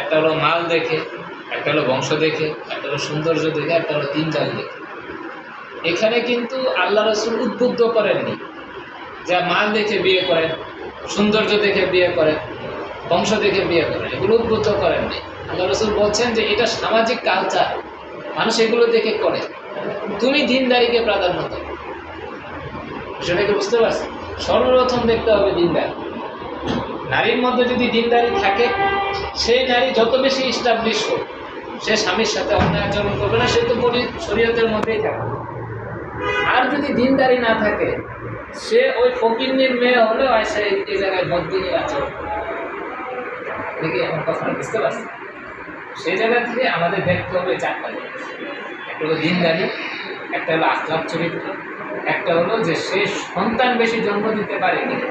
একটা হলো মাল দেখে, একটা হলো বংশ দেখে, একটা হলো সৌন্দর্য দেখে, একটা হলো দিনদারি দেখে। এখানে কিন্তু আল্লাহ রসুল উদ্বুদ্ধ করেননি যা মাল দেখে বিয়ে করেন, সৌন্দর্য দেখে বিয়ে করেন, বংশ দেখে বিয়ে করেন, এগুলো উদ্বুদ্ধ করেননি। আল্লাহ রসুল বলছেন যে এটা সামাজিক কালচার মানুষ এগুলো দেখে করে। তুমি দিনদারিকে প্রাধান্য দাও। সেটাকে বুঝতে পারছি সর্বপ্রথম দেখতে হবে দিনদারি। নারীর মধ্যে যদি দিনদারি থাকে, সেই নারী যত বেশি ইস্টাবলিশ হোক, সে স্বামীর সাথে অন্যায় আচরণ করবে না, সে তো শরীয়তের মধ্যেই থাকবে আর যদি দিনদারি না থাকে, সে ওই ফকিন্নির মেয়ে হলেও আসে এই- জায়গায় বদিনী আচরণ। দেখি, আমার কথা বুঝতে পারছি সেই জায়গা থেকে আমাদের দেখতে হবে চারটা জিনিস একটা হলো দিনদারি একটা হলো আখলাপ চরিত্র, একটা হলো যে সে সন্তান বেশি জন্ম দিতে পারে কিনা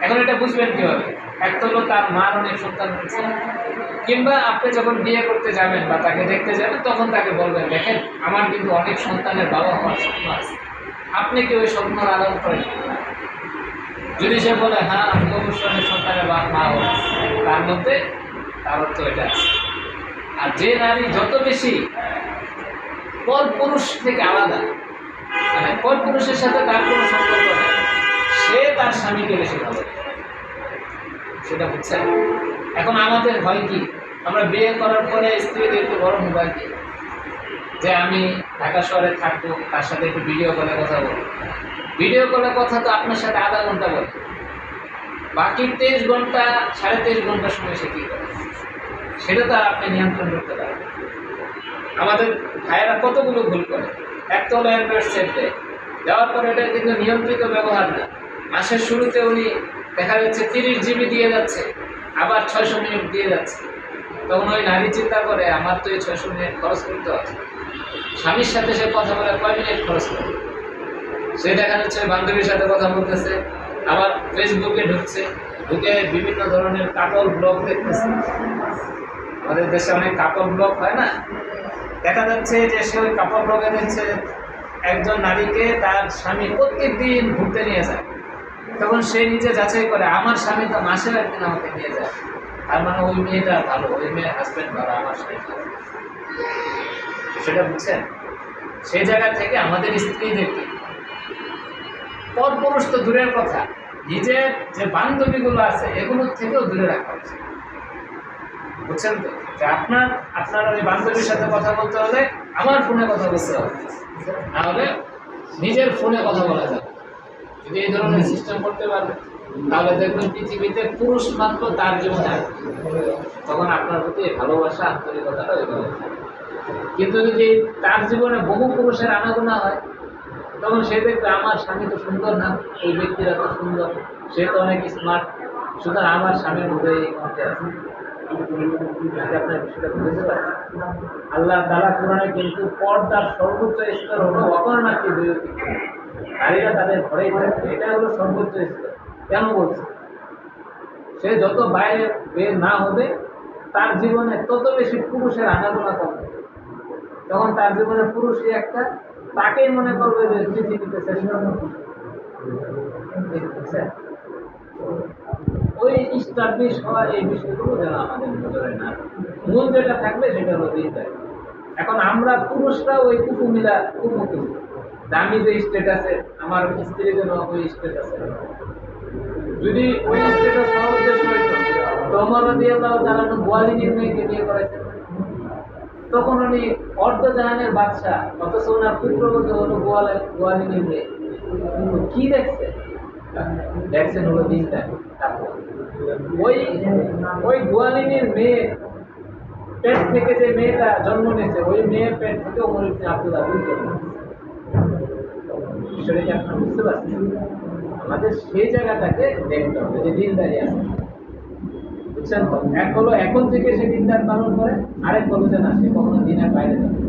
এখন এটা বুঝবেন কীভাবে? একটা তার মার অনেক সন্তান হয়েছে। কিংবা আপনি যখন বিয়ে করতে যাবেন বা তাকে দেখতে যাবেন, তখন তাকে বলবেন, দেখেন, আমার কিন্তু অনেক সন্তানের বাবা হওয়ার স্বপ্ন আছে। আপনি কি ওই স্বপ্ন আলাদা করেন? যদি সে বলে হ্যাঁ আমি অবশ্যই অনেক সন্তানের বাবা মা তার মধ্যে তার অর্থ এটা আছে। আর যে নারী যত বেশি পর পুরুষ থেকে আলাদা মানে পর পুরুষের সাথে তার কোনো সম্পর্ক নেই, সে তার স্বামীকে বেশি ভালো সেটা বুঝছেন এখন আমাদের হয় কি, আমরা বিয়ে করার পরে স্ত্রীদেরকে বড় মোবাইল দিই। যে আমি ঢাকা শহরে থাকব, তার সাথে একটু ভিডিও কলে কথা বলব। ভিডিও কলে কথা তো আপনার সাথে আধা ঘণ্টা বলে। বাকি তেইশ ঘণ্টা, সাড়ে তেইশ ঘণ্টার সময় সে কী করে? সেটা তো আর আপনি নিয়ন্ত্রণ করতে পারেন আমাদের ভাইয়েরা কতগুলো ভুল করে। একটা হলো অ্যান্ড্রয়েড সেট দেয়। দেওয়ার পরে এটা কিন্তু নিয়ন্ত্রিত ব্যবহার না। মাসের শুরুতে উনি দেখা যাচ্ছে তিরিশ জিবি দিয়ে যাচ্ছে, আবার ছয়শো মিনিট দিয়ে যাচ্ছে। তখন ওই নারী চিন্তা করে, আমার তো এই ছয়শো মিনিট খরচ করতে হবে। স্বামীর সাথে সে কথা বলে কয় মিনিট খরচ করবে? সে দেখা যাচ্ছে বান্ধবীর সাথে কথা বলতেছে, আবার ফেসবুকে ঢুকছে, ঢুকে বিভিন্ন ধরনের কাপল ব্লগ দেখতেছে। আমাদের দেশে অনেক কাপড় ব্লগ হয় না? দেখা যাচ্ছে যে সে ওই কাপড় ব্লকে দেখছে, একজন নারীকে তার স্বামী প্রত্যেক দিন ঘুরতে নিয়ে যায়। তখন সে নিজে যাচাই করে, আমার স্বামী তো মাসে একদিন আমাকে নিয়ে যায়। তার মানে ওই মেয়েটা ভালো, ওই মেয়ের হাজব্যান্ড ভালো, আমার স্বামী সেটা বুঝছেন? সেই জায়গা থেকে আমাদের স্ত্রী স্ত্রীদেরকে পরপুরুষ তো দূরের কথা। নিজের যে বান্ধবীগুলো আছে, এগুলোর থেকেও দূরে রাখা উচিত বুঝছেন তো? যে আপনার আপনার ওই বান্ধবীর সাথে কথা বলতে হলে আমার ফোনে কথা বলতে হবে। নাহলে নিজের ফোনে কথা বলা যাবে এই ধরনের সিস্টেম করতে পারবে, তাহলে দেখবেন পৃথিবীতে পুরুষ মাত্র তার জীবনে। তখন আপনার প্রতি ভালোবাসা ওইভাবে কিন্তু যদি তার জীবনে বহু পুরুষের আনাগোনা হয়, তখন সে দেখবে, আমার স্বামী তো সুন্দর না, এই ব্যক্তিরা তো সুন্দর, সে তো অনেক স্মার্ট সুতরাং আমার স্বামীর মধ্যে এই মধ্যে আছে আল্লাহ তালা কোরআনে কিন্তু পর্দার সর্বোচ্চ স্তর হলো অপরণাকে বিরতি নারীরা তাদের ঘরেই থাকবে এটা হলো সর্বোচ্চ স্তর। কেন বলছে? সে যত বাইরে বের না হবে, তার জীবনে তত বেশি পুরুষের আনাগোনা কমবে। তখন তার জীবনে পুরুষই একটা, তাকেই মনে করবে যে পৃথিবীতে শ্রেষ্ঠ? ওই স্টাবলিশ হওয়া এই বিষয়গুলো যেন আমাদের নজরে না মূল যেটা থাকবে সেটা হলো এখন আমরা পুরুষরা ওই যে স্টেটাসে আমার স্ত্রী যেন ওই স্টেটাসে যদি ওই স্টেটাস হওয়ার উদ্দেশ্য তোমার দিয়ে তারা তারা বিয়ে তখন উনি অর্ধজাহানের বাদশাহ, অথচ ওনার পুত্রবধূ হলো গোয়ালে গোয়ালিনীর মেয়ে। কি দেখছে? দেখছেন হলো দিনটা ওই ওই গোয়ালিনীর মেয়ে, পেট থেকে যে মেয়েটা জন্ম নিয়েছে, ওই পেট থেকে ইবনে জন্ম আপনারা বুঝতে পারছেন? আমাদের সেই জায়গাটাকে দেখতে হবে, যে দিনদারি আছে। বুঝছেন তো? এক হলো এখন থেকে সে দিনদার পালন করে, আরেক হলো যে না, সে কখনো দিনের বাইরে যাবে।